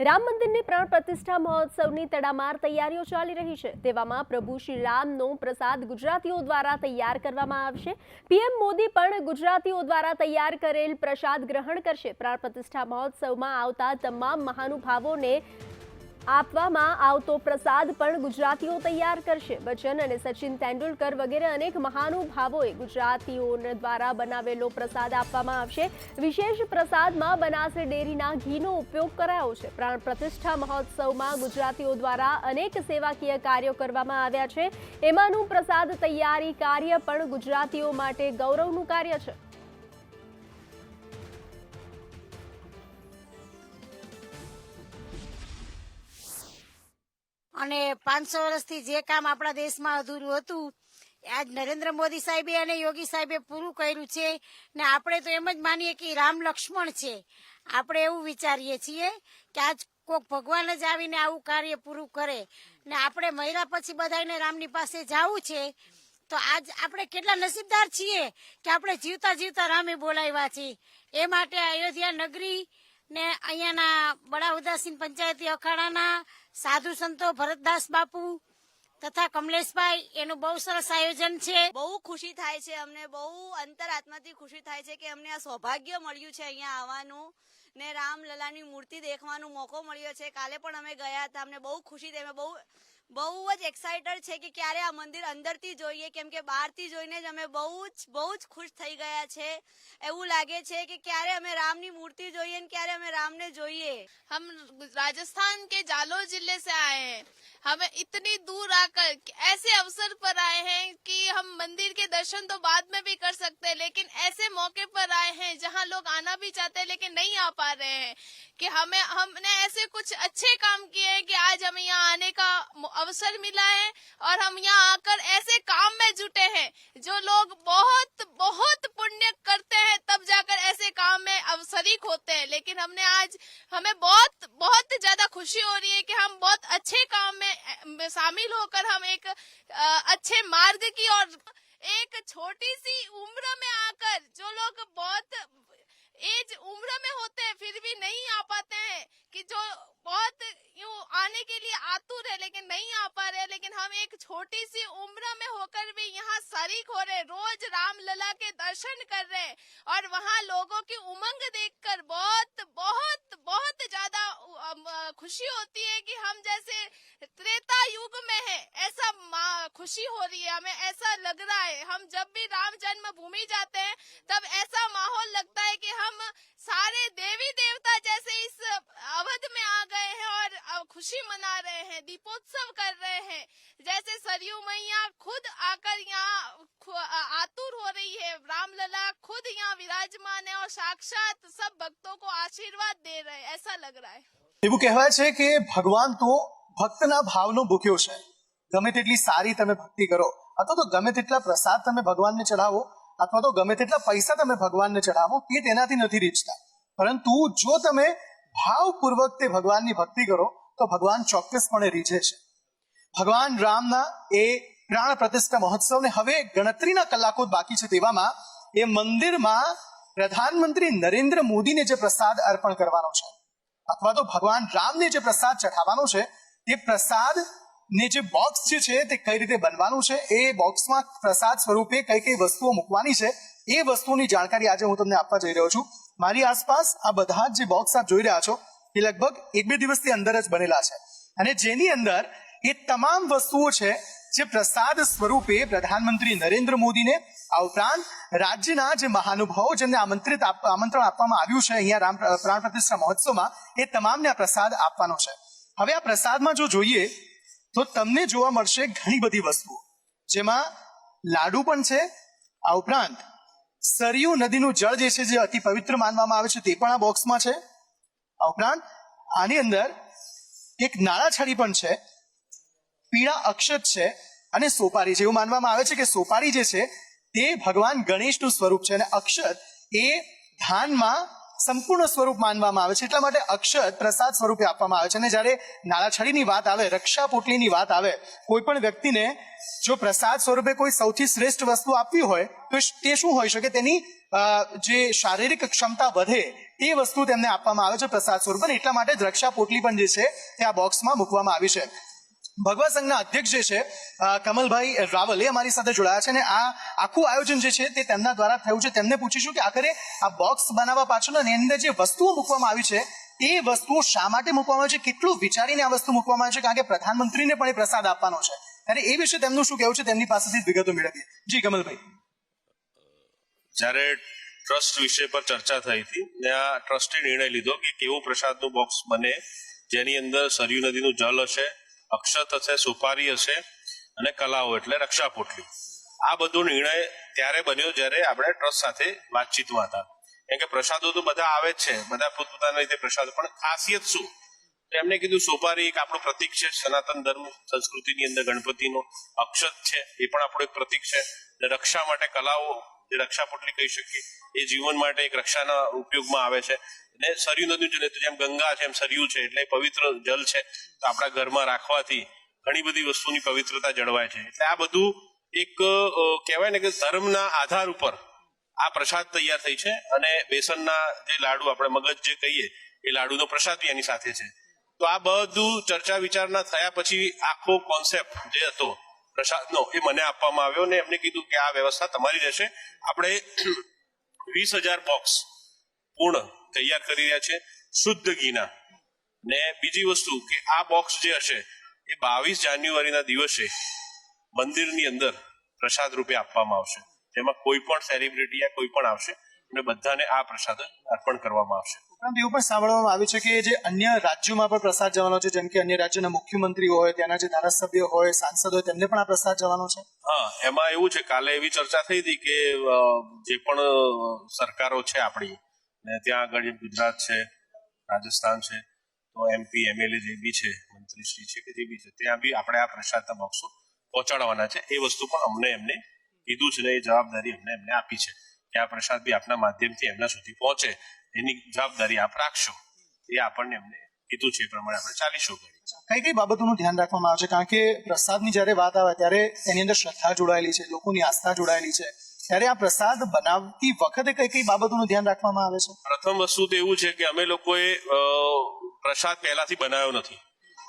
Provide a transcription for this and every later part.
રામ મંદિરની પ્રાણ પ્રતિષ્ઠા મહોત્સવની તડામાર તૈયારીઓ ચાલી રહી છે. તેવામાં પ્રભુ શ્રી રામનો પ્રસાદ ગુજરાતીઓ દ્વારા તૈયાર કરવામાં આવશે. પીએમ મોદી પણ ગુજરાતીઓ દ્વારા તૈયાર કરેલ પ્રસાદ ગ્રહણ કરશે. પ્રાણ પ્રતિષ્ઠા મહોત્સવમાં આવતા તમામ મહાનુભાવોને આપવામાં આવતો પ્રસાદ પણ ગુજરાતીઓ તૈયાર કરશે. બચ્ચન અને સચિન તેંડુલકર વગેરે અનેક મહાનુભાવોએ ગુજરાતીઓ દ્વારા બનાવેલો પ્રસાદ આપવામાં આવશે. વિશેષ પ્રસાદમાં બનાસ ડેરીના ઘીનો ઉપયોગ કરાયો છે. પ્રાણ પ્રતિષ્ઠા મહોત્સવમાં ગુજરાતીઓ દ્વારા અનેક સેવાકીય કાર્યો કરવામાં આવ્યા છે. એમાંનું પ્રસાદ તૈયારી કાર્ય પણ ગુજરાતીઓ માટે ગૌરવનું કાર્ય છે. અને પાંચસો વર્ષથી જે કામ આપણા દેશમાં અધૂરું હતું, આજ નરેન્દ્ર મોદી સાહેબે અને યોગી સાહેબે પૂરું કર્યું છે ને આપણે તો એમ જ માનીએ કે રામ લક્ષ્મણ છે. આપણે એવું વિચારીએ છીએ કે આજ કોક ભગવાન જ આવીને આવું કાર્ય પૂરું કરે ને આપણે મહિલા પછી બધાને રામની પાસે જવું છે, તો આજ આપણે કેટલા નસીબદાર છીએ કે આપણે જીવતા જીવતા રામે બોલાવ્યા છીએ એ માટે અયોધ્યા નગરી ને અહીંયાના બડા ઉદાસીન પંચાયતી અખાડાના સાધુ સંતો ભરતદાસ બાપુ તથા કમલેશભાઈ, એનું બહુ સરસ આયોજન છે. બહુ ખુશી થાય છે અમને, બહુ અંતરાત્માથી ખુશી થાય છે કે અમને આ સૌભાગ્ય મળ્યું છે અહીંયા આવવાનું ને રામલલાની મૂર્તિ દેખવાનો મોકો મળ્યો છે. કાલે પણ અમે ગયા હતા, અમને બહુ ખુશી થઈ બહુ બહુ જ એક્સાઇટેડ છે કે ક્યારે આ મંદિર અંદરથી જોઈએ કેમ કે બહારથી જોઈને જ અમે બહુ જ બહુ જ ખુશ થઈ ગયા છે એવું લાગે છે કે ક્યારે અમે રામની મૂર્તિ જોઈએ ને ક્યારે અમે રામને જોઈએ हम राजस्थान के जालोर जिले से आए हैं हमें इतनी दूर आकर ऐसे अवसर पर आए हैं कि हम मंदिर के दर्शन तो बाद में भी कर सकते हैं लेकिन ऐसे मौके पर आए हैं जहां लोग आना भी चाहते हैं लेकिन नहीं आ पा रहे हैं कि हमें, हमने ऐसे कुछ अच्छे काम किए हैं कि आज हमें यहाँ आने का अवसर मिला है और हम यहाँ आकर ऐसे काम में जुटे हैं जो लोग बहुत बहुत पुण्य करते हैं, तब जाकर ऐसे काम में अवसरिक होते हैं। लेकिन हमने आज, हमें बहुत बहुत ज़्यादा खुशी हो रही है कि हम बहुत अच्छे काम में शामिल होकर हम एक अच्छे मार्ग की और एक छोटी सी उम्र में आकर जो लोग बहुत एज उम्र में होते हैं, फिर भी नहीं आ पाते हैं कि जो बहुत यूँ आने के लिए आतुर है, लेकिन नहीं आ पा रहे लेकिन हम एक छोटी सी उम्र में होकर भी यहाँ शरीक हो रहे रोज रामलला के दर्शन कर रहे और वहाँ लोगों की उमंग देखकर बहुत बहुत बहुत ज़्यादा खुशी होती है कि हम जैसे त्रेता युग में है ऐसा मा- खुशी हो रही है हमें ऐसा लग रहा है हम जब भी राम जन्मभूमि जाते हैं तब ऐसा माहौल लगता है कि हम सारे देवी देवता जैसे इस अवध में आ गए हैं और अ, खुशी मना रहे हैं दीपोत्सव कर रहे हैं जैसे सरयू मैया खुद आकर यहाँ खु- अ, आतुर हो रही है रामलला खुद यहाँ विराजमान है और साक्षात सब भक्तों को आशीर्वाद दे रहे हैं ऐसा लग रहा है એવું કહેવાય છે કે ભગવાન તો ભક્તના ભાવનો ભૂખ્યો છે. ગમે તેટલી સારી તમે ભક્તિ કરો, અથવા તો ગમે તેટલા પ્રસાદ તમે ભગવાનને ચઢાવો, અથવા તો ગમે તેટલા પૈસા તમે ભગવાનને ચઢાવો તે તેનાથી નથી રીચતા પરંતુ જો તમે ભાવપૂર્વક તે ભગવાનની ભક્તિ કરો, તો ભગવાન ચોક્કસપણે રીઝે છે. ભગવાન રામના એ પ્રાણ પ્રતિષ્ઠા મહોત્સવને હવે ગણતરીના કલાકો બાકી છે તેવામાં એ મંદિરમાં પ્રધાનમંત્રી નરેન્દ્ર મોદીને જે પ્રસાદ અર્પણ કરવાનો છે, અથવા તો ભગવાન રામને જે પ્રસાદ ચઢાવવાનો છે તે પ્રસાદ ને જે બોક્સ જે છે તે કઈ રીતે બનવાનું છે? એ બોક્સમાં પ્રસાદ સ્વરૂપે કઈ કઈ વસ્તુઓ મૂકવાની છે? એ વસ્તુની જાણકારી આજે હું તમને આપવા જઈ રહ્યો છું. મારી આસપાસ આ બધા જ બોક્સ આપ જોઈ રહ્યા છો, એ લગભગ એક બે દિવસની અંદર જ બનેલા છે. અને જેની અંદર એ તમામ વસ્તુઓ છે, જે પ્રસાદ સ્વરૂપે પ્રધાનમંત્રી નરેન્દ્ર મોદીને આ ઉપરાંત રાજ્યના જે મહાનુભાવો જેમને આમંત્રિત આમંત્રણ આપવામાં આવ્યું છે અહીંયા રામ પ્રાણ પ્રતિષ્ઠા મહોત્સવમાં, એ તમામને આ પ્રસાદ આપવાનો છે. હવે આ પ્રસાદમાં જો જોઈએ, તો તમને જોવા મળશે ઘણી બધી વસ્તુઓ. જેમાં લાડુ પણ છે, આ ઉપરાંત સરયુ નદીનું જળ જે છે જે અતિ પવિત્ર માનવામાં આવે છે તે પણ આ બોક્સમાં છે. આ ઉપરાંત આની અંદર એક નાળાછડી પણ છે, પીળા અક્ષત છે અને સોપારી છે. એવું માનવામાં આવે છે કે સોપારી જે છે તે ભગવાન ગણેશનું સ્વરૂપ છે અને અક્ષત એ ધાનમાં સંપૂર્ણ સ્વરૂપ માનવામાં આવે છે. એટલા માટે અક્ષત પ્રસાદ સ્વરૂપે આપવામાં આવે છે. અને જ્યારે નાળાછડીની વાત આવે રક્ષા પોટલીની વાત આવે, કોઈ પણ વ્યક્તિને જો પ્રસાદ સ્વરૂપે કોઈ સૌથી શ્રેષ્ઠ વસ્તુ આપવી હોય, તો તે શું હોઈ શકે? તેની જે શારીરિક ક્ષમતા વધે એ વસ્તુ તેમને આપવામાં આવે છે પ્રસાદ સ્વરૂપે. એટલા માટે રક્ષા પોટલી પણ જે છે, તે આ બોક્સમાં મૂકવામાં આવી છે. ભગવા સંઘના અધ્યક્ષ જે છે કમલભાઈ રાવલ એ અમારી સાથે જોડાયા છે અને આ આખું આયોજન જે છે તે તેમના દ્વારા થયું છે. તેમને પૂછીશું કે આખરે આ બોક્સ બનાવવા પાછળ અને અંદર જે વસ્તુઓ મૂકવામાં આવી છે, એ વસ્તુઓ શા માટે મૂકવામાં આવી છે? કેટલું વિચારીને આ વસ્તુ મૂકવામાં આવી છે? કારણ કે પ્રધાનમંત્રીને પણ એ પ્રસાદ આપવાનો છે. ત્યારે એ વિશે તેમનું શું કહેવું છે? તેમની પાસેથી વિગતો મેળવીએ. જી, કમલભાઈ. જ્યારે ટ્રસ્ટ વિષય પર ચર્ચા થઈ હતી ત્યાં ટ્રસ્ટે નિર્ણય લીધો કે કેવું પ્રસાદનું બોક્સ બને, જેની અંદર સરયુ નદીનું જળ હશે અક્ષત હશે સુપારી હશે અને કલાઓ એટલે રક્ષાપોટલી. આ બધો નિર્ણય ત્યારે બન્યો જ્યારે આપણે ટ્રસ્ટ સાથે વાતચીતમાં હતા. કેમ કે પ્રસાદો તો બધા આવે જ છે. બધા પોતપોતાના રીતે પ્રસાદ. પણ ખાસિયત શું? તો એમને કીધું સોપારી એક આપણું પ્રતિક છે. સનાતન ધર્મ સંસ્કૃતિની અંદર ગણપતિનો અક્ષત છે. એ પણ આપણું એક પ્રતિક છે. રક્ષા માટે કલાઓ જે રક્ષા પોટલી કહી શકીએ, એ જીવન માટે એક રક્ષાના ઉપયોગમાં આવે છે. અને સરયુ નદીનું જલ જેમ ગંગા છે, એમ સરયુ છે, એટલે પવિત્ર જલ છે, તો આપણા ઘરમાં રાખવાથી ઘણી બધી વસ્તુની પવિત્રતા જળવાય છે. એટલે આ બધું એક કહેવાય ને કે ધર્મના આધાર ઉપર આ પ્રસાદ તૈયાર થઈ છે અને બેસનના જે લાડુ આપણે મગજ જે કહીએ, એ લાડુનો પ્રસાદ બી એની સાથે છે. તો આ બધું ચર્ચા વિચારણા થયા પછી આખો કોન્સેપ્ટ જે હતો પ્રસાદનો એ મને આપવામાં આવ્યો ને એમને કીધું કે આ વ્યવસ્થા તમારી રહેશે. આપણે વીસ હજાર બોક્સ પૂર્ણ તૈયાર કરી રહ્યા છે, શુદ્ધ ઘીના. ને બીજી વસ્તુ કે આ બોક્સ જે હશે, એ બાવીસ જાન્યુઆરીના દિવસે મંદિરની અંદર પ્રસાદ રૂપે આપવામાં આવશે. જેમાં કોઈ પણ સેલિબ્રિટી યા કોઈ પણ આવશે અને બધાને આ પ્રસાદ અર્પણ કરવામાં આવશે. ઉપરાંત એવું પણ સાંભળવામાં આવ્યું છે કે જે અન્ય રાજ્યોમાં પણ પ્રસાદ જવાનો છે જેમ કે અન્ય રાજ્યના મુખ્યમંત્રી હોય ત્યાંના જે ધારાસભ્ય હોય સાંસદ હોય તેમને પણ આ પ્રસાદ જવાનો છે? હા એમાં એવું છે કાલે એવી ચર્ચા થઈ હતી કે જે પણ સરકારો છે આપણી ને ત્યાં આગળ ગુજરાત છે રાજસ્થાન છે તો એમપી એમએલએ જે બી છે મંત્રીશ્રી છે કે જે બી છે ત્યાં બી આપણે આ પ્રસાદના બોક્સો પહોંચાડવાના છે. એ વસ્તુ પણ અમને એમને કીધું છે ને એ જવાબદારી અમને એમને આપી છે. કે આ પ્રસાદ બી આપના માધ્યમથી એમના સુધી પહોંચે. એની જવાબદારી આપ રાખશો. એ આપણને એમને કીધું છે એ પ્રમાણે આપણે ચાલીશું કઈ કઈ બાબતોનું ધ્યાન રાખવામાં આવે છે? કારણ કે પ્રસાદની જ્યારે વાત આવે ત્યારે એની અંદર શ્રદ્ધા જોડાયેલી છે લોકોની આસ્થા જોડાયેલી છે. ત્યારે આ પ્રસાદ બનાવતી વખતે કઈ કઈ બાબતોનું ધ્યાન રાખવામાં આવે છે? પ્રથમ વસ્તુ તો એવું છે કે અમે લોકોએ પ્રસાદ પહેલાથી બનાવ્યો નથી.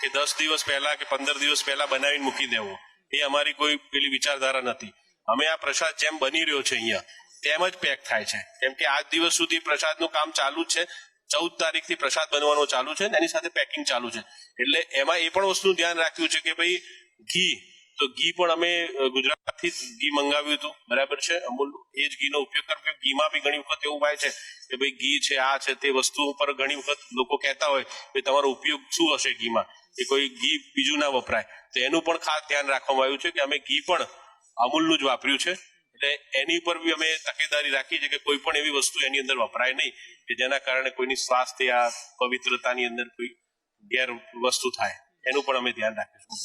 કે દસ દિવસ પહેલા કે પંદર દિવસ પહેલા બનાવીને મૂકી દેવો. એ અમારી કોઈ પેલી વિચારધારા નથી. અમે આ પ્રસાદ જેમ બની રહ્યો છે અહીંયા તેમ જ પેક થાય છે. કેમ કે આજ દિવસ સુધી પ્રસાદનું કામ ચાલુ છે. ચૌદ તારીખથી પ્રસાદ બનવાનો ચાલુ છે એની સાથે પેકિંગ ચાલુ છે. એટલે એમાં એ પણ વસ્તુનું ધ્યાન રાખ્યું છે કે ભાઈ ઘી, તો ઘી પણ અમે ગુજરાતથી ઘી મંગાવ્યું હતું. બરાબર છે? અમૂલ, એ જ ઘીનો ઉપયોગ કર્યો ઘીમાં બી ઘણી વખત એવું થાય છે કે ભાઈ ઘી છે, આ છે, તે વસ્તુ ઉપર ઘણી વખત લોકો કહેતા હોય કે તમારો ઉપયોગ શું હશે ઘીમાં? કે કોઈ ઘી બીજું ના વપરાય. તો એનું પણ ખાસ ધ્યાન રાખવામાં આવ્યું છે કે અમે ઘી પણ અમૂલનું જ વાપર્યું છે. એટલે એની પર બી અમે તકેદારી રાખી છે કે કોઈ પણ એવી વસ્તુ એની અંદર વપરાય નહીં કે જેના કારણે કોઈની સ્વાસ્થ્ય પવિત્રતાની અંદર કોઈ ગેર વસ્તુ થાય. એનું પણ અમે ધ્યાન રાખીશું.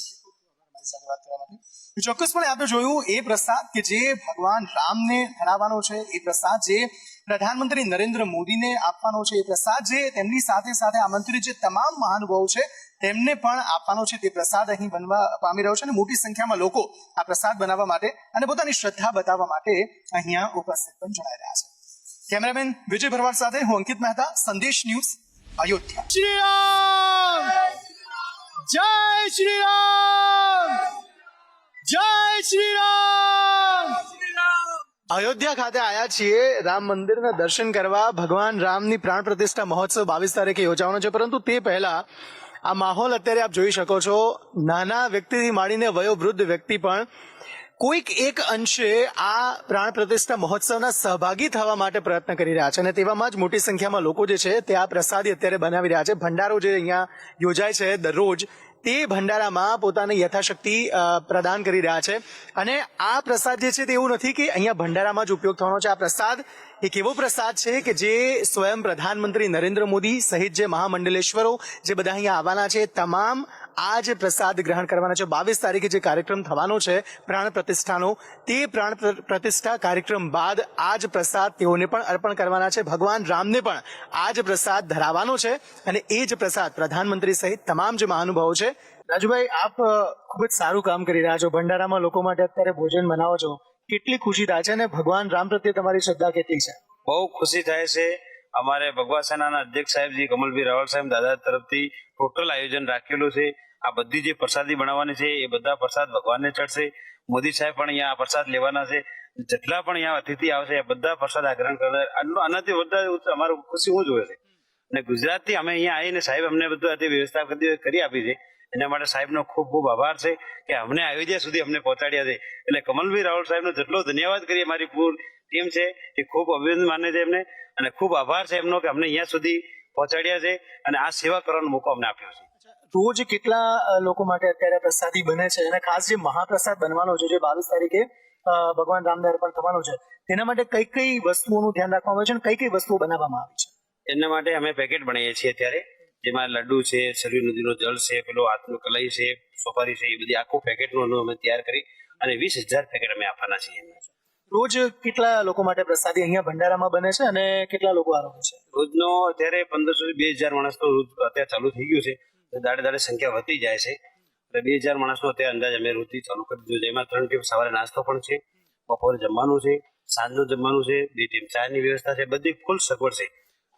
ચોક્કસપણે આપણે જોયું એ પ્રસાદ કે જે ભગવાન રામને ધરાવવાનો છે, એ પ્રસાદ જે પ્રધાનમંત્રી નરેન્દ્ર મોદીને આપવાનો છે, એ પ્રસાદ જે તેમની સાથે સાથે આમંત્રિત જે તમામ મહાનુભાવો છે તેમને પણ આપવાનો છે તે પ્રસાદ અહીં બનવા પામી રહ્યો છે અને મોટી સંખ્યામાં લોકો આ પ્રસાદ બનાવવા માટે અને પોતાની શ્રદ્ધા બતાવવા માટે અહીંયા ઉપસ્થિત પણ જણાઈ રહ્યા છે. કેમેરામેન વિજય ભરવાડ સાથે હું અંકિત મહેતા સંદેશ ન્યૂઝ અયોધ્યા. શ્રી રામ! જય શ્રી રામ! જય શ્રી રામ! અયોધ્યા ખાતે આયા છીએ રામ મંદિરના દર્શન કરવા ભગવાન રામની પ્રાણ પ્રતિષ્ઠા મહોત્સવ બાવીસ તારીખે યોજાવાનો છે પરંતુ તે પહેલા આ માહોલ અત્યારે આપ જોઈ શકો છો. નાના વ્યક્તિથી માંડીને વયોવૃદ્ધ વ્યક્તિ પણ કોઈક એક અંશે આ પ્રાણ પ્રતિષ્ઠા મહોત્સવના સહભાગી થવા માટે પ્રયત્ન કરી રહ્યા છે અને તેવામાં જ મોટી સંખ્યામાં લોકો જે છે તે આ પ્રસાદી અત્યારે બનાવી રહ્યા છે. ભંડારો જે અહીંયા યોજાય છે દરરોજ તે ભંડારામાં પોતાની યથાશક્તિ પ્રદાન કરી રહ્યા છે. અને આ પ્રસાદ જે છે તે એવું નથી કે અહીંયા ભંડારામાં જ ઉપયોગ થવાનો છે. આ પ્રસાદ એક એવો પ્રસાદ છે કે જે સ્વયં પ્રધાનમંત્રી નરેન્દ્ર મોદી સહિત જે મહામંડલેશ્વરો જે બધા અહીંયા આવવાના છે, તમામ આ જે પ્રસાદ ગ્રહણ કરવાના છે. બાવીસ તારીખે જે કાર્યક્રમ થવાનો છે, પ્રાણ પ્રતિષ્ઠાનો, તે પ્રાણ પ્ર- પ્રતિષ્ઠા કાર્યક્રમ બાદ આ જ પ્રસાદ તેઓને પણ અર્પણ કરવાના છે. ભગવાન રામને પણ આ જ પ્રસાદ ધરાવવાનો છે અને એ જ પ્રસાદ પ્રધાનમંત્રી સહિત તમામ જે મહાનુભાવો છે. રાજુભાઈ, આપ ખૂબ જ સારું કામ કરી રહ્યા છો. ભંડારામાં લોકો માટે અત્યારે ભોજન બનાવો છો. કેટલી ખુશી થાય છે અને ભગવાન રામ પ્રત્યે તમારી શ્રદ્ધા કેટલી છે? બહુ ખુશી થાય છે. અમારે ભગવા સેનાના અધ્યક્ષ સાહેબજી કમલભાઈ રાવલ સાહેબ દાદા તરફથી ટોટલ આયોજન રાખેલું છે. આ બધી જે પ્રસાદી બનાવવાની છે, એ બધા પ્રસાદ ભગવાનને ચડશે. મોદી સાહેબ પણ અહીંયા પ્રસાદ લેવાના છે. જેટલા પણ અહીંયા અતિથિ આવશે, એ બધા પ્રસાદ આ ગ્રહણ કરનાર આનાથી બધા અમારું ખુશી હું જોવે છે. અને ગુજરાતથી અમે અહીંયા આવીને સાહેબ અમને બધું આ વ્યવસ્થા કરી આપી છે. એના માટે સાહેબનો ખૂબ ખૂબ આભાર છે કે અમને અયોધ્યા સુધી અમને પહોંચાડ્યા છે. એટલે કમલભાઈ રાહુલ સાહેબનો જેટલો ધન્યવાદ કરીએ, મારી પૂર ટીમ છે, એ ખૂબ અભિનંદન માને છે એમને. અને ખૂબ આભાર છે એમનો કે અમને અહીંયા સુધી પહોંચાડ્યા છે અને આ સેવા કરવાનો મોકો અમને આપ્યો છે. રોજ કેટલા લોકો માટે અત્યારે પ્રસાદી બને છે? અને ખાસ જે મહાપ્રસાદ બનવાનો છે જે બાવીસ તારીખે ભગવાન રામને અર્પણ થવાનો છે તેના માટે કઈ કઈ વસ્તુઓનું ધ્યાન રાખવામાં આવે છે અને કઈ કઈ વસ્તુઓ બનાવવામાં આવી છે? એના માટે અમે પેકેટ બનાવીએ છીએ અત્યારે જેમાં લડ્ડુ છે સરયુ નદીનો જળ છે પેલો હાથનું કલાઈ છે સોપારી છે એ બધી આખું પેકેટનું અમે તૈયાર કરી અને વીસ હજાર પેકેટ અમે આપવાના છીએ રોજ કેટલા લોકો માટે પ્રસાદી અહીંયા ભંડારામાં બને છે અને કેટલા લોકો આરોગ્ય છે? રોજનો અત્યારે પંદરસોથી બે હજાર માણસનો રોજ અત્યારે ચાલુ થઈ ગયું છે. દાડે દાડે સંખ્યા વધતી જાય છે. એટલે બે હજાર માણસનો અત્યારે અંદાજ અમે રોજથી ચાલુ કરી દીધું એમાં ત્રણ ટીમ સવારે નાસ્તો પણ છે, બપોરે જમવાનું છે, સાંજનું જમવાનું છે, બે ટીમ ચાની વ્યવસ્થા છે, બધી ફૂલ સગવડ છે.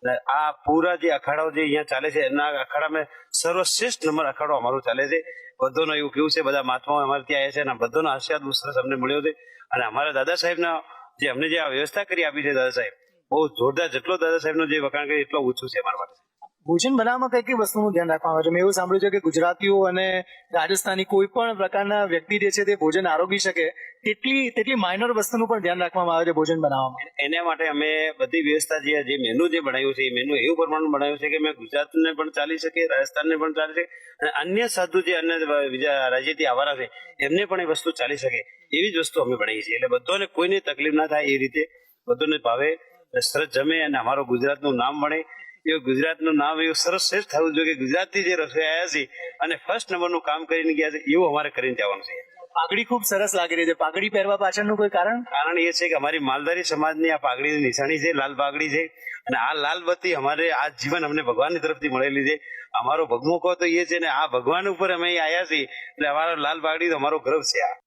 અને આ પૂરા જે અખાડાઓ જે અહીંયા ચાલે છે, એના અખાડામાં સર્વશ્રેષ્ઠ નંબર અખાડો અમારો ચાલે છે. બધોનો એવું કેવું છે, બધા મહાત્માઓ અમારે ત્યાં આવ્યા છે અને બધોનો આશીર્વાદ સરસ અમને મળ્યો છે. અને અમારા દાદા સાહેબના જે અમને જે આ વ્યવસ્થા કરી આપી છે, દાદા સાહેબ બહુ જોરદાર જેટલો દાદા સાહેબનો જે વખાણ કરે એટલો ઓછું છે મારા માટે. ભોજન બનાવવામાં કઈ કઈ વસ્તુનું ધ્યાન રાખવામાં આવે છે? મેં એવું સાંભળ્યું છે કે ગુજરાતીઓ અને રાજસ્થાની કોઈ પણ પ્રકારના વ્યક્તિ જે છે તે ભોજન આરોગી શકે તેટલી તેટલી માઇનર વસ્તુનું પણ ધ્યાન રાખવામાં આવે છે ભોજન બનાવવામાં. એના માટે અમે બધી વ્યવસ્થા જે જે મેનુ જે બનાવ્યું છે એ મેનુ એવું પ્રમાણે બનાવ્યું છે કે મેં ગુજરાતને પણ ચાલી શકે રાજસ્થાનને પણ ચાલી શકે અને અન્ય સાધુ જે અન્ય બીજા રાજ્યથી આવવાના છે એમને પણ એ વસ્તુ ચાલી શકે. એવી જ વસ્તુ અમે બનાવી છે. એટલે બધોને કોઈને તકલીફ ના થાય એ રીતે બધોને ભાવે. સરસ જમે અને અમારું ગુજરાતનું નામ મળે એવું ગુજરાતનું નામ એવું સરસ શ્રેષ્ઠ થવું જોઈએ કે ગુજરાતથી જે રસોઈ આવ્યા છે અને ફર્સ્ટ નંબરનું કામ કરીને ગયા છે એવું અમારે કરીને જવાનું છે. પાઘડી ખૂબ સરસ લાગી રહી છે. પાઘડી પહેરવા પાછળનું કોઈ કારણ? કારણ એ છે કે અમારી માલધારી સમાજની આ પાઘડીની નિશાની છે લાલ પાઘડી છે. અને આ લાલ બત્તી અમારે આ જીવન અમને ભગવાનની તરફથી મળેલી છે. અમારો ભગમુખો તો એ છે ને આ ભગવાન ઉપર અમે આવ્યા છીએ. એટલે અમારો લાલ પાઘડી તો અમારો ગર્વ છે આ.